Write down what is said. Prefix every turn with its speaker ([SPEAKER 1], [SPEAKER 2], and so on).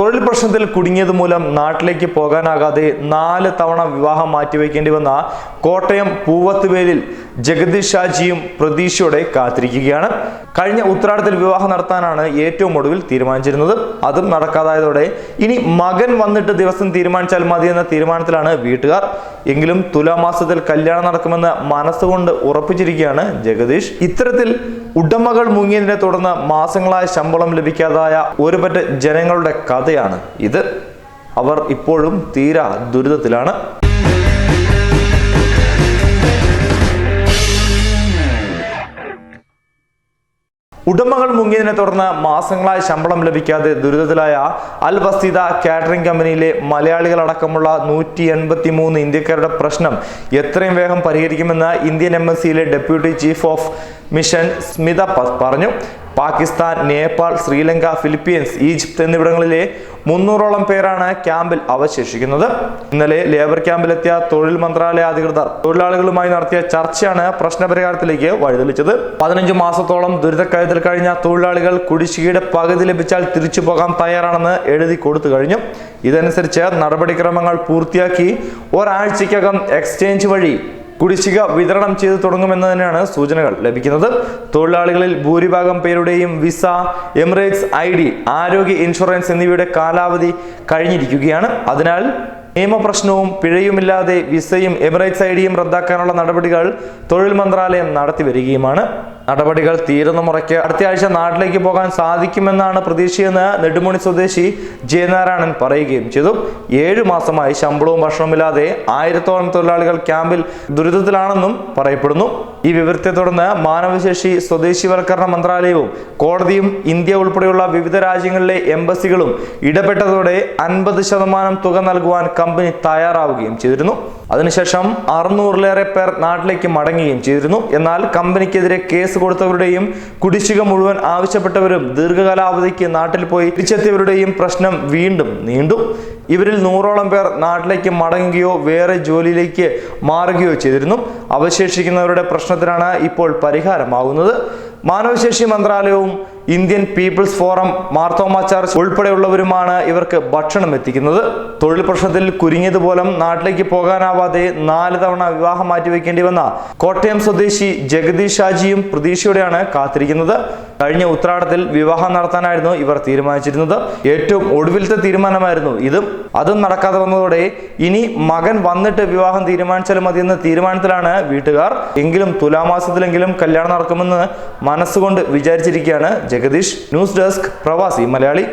[SPEAKER 1] തൊഴിൽ പ്രശ്നത്തിൽ കുടുങ്ങിയത് മൂലം നാട്ടിലേക്ക് പോകാനാകാതെ നാല് തവണ വിവാഹം മാറ്റിവെക്കേണ്ടി വന്ന കോട്ടയം പൂവത്തുവേലിൽ ജഗദീഷ് ഷാജിയും പ്രതീക്ഷയോടെ കാത്തിരിക്കുകയാണ്. കഴിഞ്ഞ ഉത്രാടത്തിൽ വിവാഹം നടത്താനാണ് ഏറ്റവും ഒടുവിൽ തീരുമാനിച്ചിരുന്നത്. അതും നടക്കാതായതോടെ ഇനി മകൻ വന്നിട്ട് ദിവസം തീരുമാനിച്ചാൽ മതി എന്ന തീരുമാനത്തിലാണ് വീട്ടുകാർ. എങ്കിലും തുലാമാസത്തിൽ കല്യാണം നടക്കുമെന്ന് മനസ്സുകൊണ്ട് ഉറപ്പിച്ചിരിക്കുകയാണ് ജഗദീഷ്. ഇത്തരത്തിൽ ഉടമകൾ മുങ്ങിയതിനെ തുടർന്ന് മാസങ്ങളായ ശമ്പളം ലഭിക്കാതായ ഒരുപറ്റ ജനങ്ങളുടെ കഥയാണ് ഇത്. അവർ ഇപ്പോഴും തീരാ ദുരിതത്തിലാണ്. ഉടമകൾ മുങ്ങിയതിനെ തുടർന്ന് മാസങ്ങളായി ശമ്പളം ലഭിക്കാതെ ദുരിതത്തിലായ അൽ വസീദ കാറ്ററിംഗ് കമ്പനിയിലെ മലയാളികളടക്കമുള്ള നൂറ്റി എൺപത്തി മൂന്ന് ഇന്ത്യക്കാരുടെ പ്രശ്നം എത്രയും വേഗം പരിഹരിക്കുമെന്ന് Indian എംബസിയിലെ deputy chief of mission Smitha പറഞ്ഞു പാകിസ്ഥാൻ നേപ്പാൾ ശ്രീലങ്ക ഫിലിപ്പീൻസ് ഈജിപ്ത് എന്നിവിടങ്ങളിലെ മുന്നൂറോളം പേരാണ് ക്യാമ്പിൽ അവശേഷിക്കുന്നത്. ഇന്നലെ ലേബർ ക്യാമ്പിലെത്തിയ തൊഴിൽ മന്ത്രാലയ അധികൃതർ തൊഴിലാളികളുമായി നടത്തിയ ചർച്ചയാണ് പ്രശ്നപരിഹാരത്തിലേക്ക് വഴിതെളിച്ചത്. പതിനഞ്ച് മാസത്തോളം ദുരിതക്കയത്തിൽ കഴിഞ്ഞ തൊഴിലാളികൾ കുടിശ്ശികയുടെ പകുതി ലഭിച്ചാൽ തിരിച്ചു പോകാൻ തയ്യാറാണെന്ന് എഴുതി കൊടുത്തു കഴിഞ്ഞു. ഇതനുസരിച്ച് നടപടിക്രമങ്ങൾ പൂർത്തിയാക്കി ഒരാഴ്ചയ്ക്കകം എക്സ്ചേഞ്ച് വഴി കുടിശ്ശിക വിതരണം ചെയ്തു തുടങ്ങുമെന്ന് തന്നെയാണ് സൂചനകൾ ലഭിക്കുന്നത്. തൊഴിലാളികളിൽ ഭൂരിഭാഗം പേരുടെയും വിസ എമിറേറ്റ്സ് ഐ ഡി ആരോഗ്യ ഇൻഷുറൻസ് എന്നിവയുടെ കാലാവധി കഴിഞ്ഞിരിക്കുകയാണ്. അതിനാൽ നിയമപ്രശ്നവും പിഴയുമില്ലാതെ വിസയും എമിറേറ്റ്സ് ഐ ഡിയും റദ്ദാക്കാനുള്ള നടപടികൾ തൊഴിൽ മന്ത്രാലയം നടത്തി വരികയുമാണ് നടപടികൾ തീരുന്ന മുറയ്ക്ക് അടുത്ത ആഴ്ച നാട്ടിലേക്ക് പോകാൻ സാധിക്കുമെന്നാണ് പ്രതീക്ഷയെന്ന് നെടുമുണി സ്വദേശി ജയനാരായണൻ പറയുകയും ചെയ്തു. ഏഴു മാസമായി ശമ്പളവും ഭക്ഷണവുമില്ലാതെ ആയിരത്തോളം തൊഴിലാളികൾ ക്യാമ്പിൽ ദുരിതത്തിലാണെന്നും പറയപ്പെടുന്നു. ഈ വിവരത്തെ തുടർന്ന് മാനവശേഷി സ്വദേശിവൽക്കരണ മന്ത്രാലയവും കോടതിയും ഇന്ത്യ ഉൾപ്പെടെയുള്ള വിവിധ രാജ്യങ്ങളിലെ എംബസികളും ഇടപെട്ടതോടെ അൻപത് ശതമാനം തുക നൽകുവാൻ കമ്പനി തയ്യാറാവുകയും ചെയ്തിരുന്നു. അതിനുശേഷം അറുന്നൂറിലേറെ പേർ നാട്ടിലേക്ക് മടങ്ങുകയും ചെയ്തിരുന്നു. എന്നാൽ കമ്പനിക്കെതിരെ കേസ് കൊടുത്തവരുടെയും കുടിശ്ശിക മുഴുവൻ ആവശ്യപ്പെട്ടവരും ദീർഘകാലാവധിക്ക് നാട്ടിൽ പോയി തിരിച്ചെത്തിയവരുടെയും പ്രശ്നം വീണ്ടും നീണ്ടു. ഇവരിൽ നൂറോളം പേർ നാട്ടിലേക്ക് മടങ്ങുകയോ വേറെ ജോലിയിലേക്ക് മാറുകയോ ചെയ്തിരുന്നു. അവശേഷിക്കുന്നവരുടെ പ്രശ്നത്തിനാണ് ഇപ്പോൾ പരിഹാരമാകുന്നത് മാനവശേഷി മന്ത്രാലയവും Indian people's forum Marthoma church ഉൾപ്പെടെയുള്ളവരുമാണ് ഇവർക്ക് ഭക്ഷണം എത്തിക്കുന്നത്. തൊഴിൽ പ്രശ്നത്തിൽ കുരുങ്ങിയതുപോലും നാട്ടിലേക്ക് പോകാനാവാതെ നാല് തവണ വിവാഹം മാറ്റിവെക്കേണ്ടി വന്ന കോട്ടയം സ്വദേശി ജഗദീഷ് ഷാജിയും പ്രതീക്ഷയോടെയാണ് കാത്തിരിക്കുന്നത്. കഴിഞ്ഞ ഉത്രാടത്തിൽ വിവാഹം നടത്താനായിരുന്നു ഇവർ തീരുമാനിച്ചിരുന്നത്. ഏറ്റവും ഒടുവിലത്തെ തീരുമാനമായിരുന്നു ഇതും. അതും നടക്കാതെ വന്നതോടെ ഇനി മകൻ വന്നിട്ട് വിവാഹം തീരുമാനിച്ചാലും മതിയെന്ന തീരുമാനത്തിലാണ് വീട്ടുകാർ. എങ്കിലും തുലാമാസത്തിലെങ്കിലും കല്യാണം നടക്കുമെന്ന് മനസ്സുകൊണ്ട് വിചാരിച്ചിരിക്കുകയാണ് ജഗദീഷ് ന്യൂസ് ഡെസ്ക് പ്രവാസി മലയാളി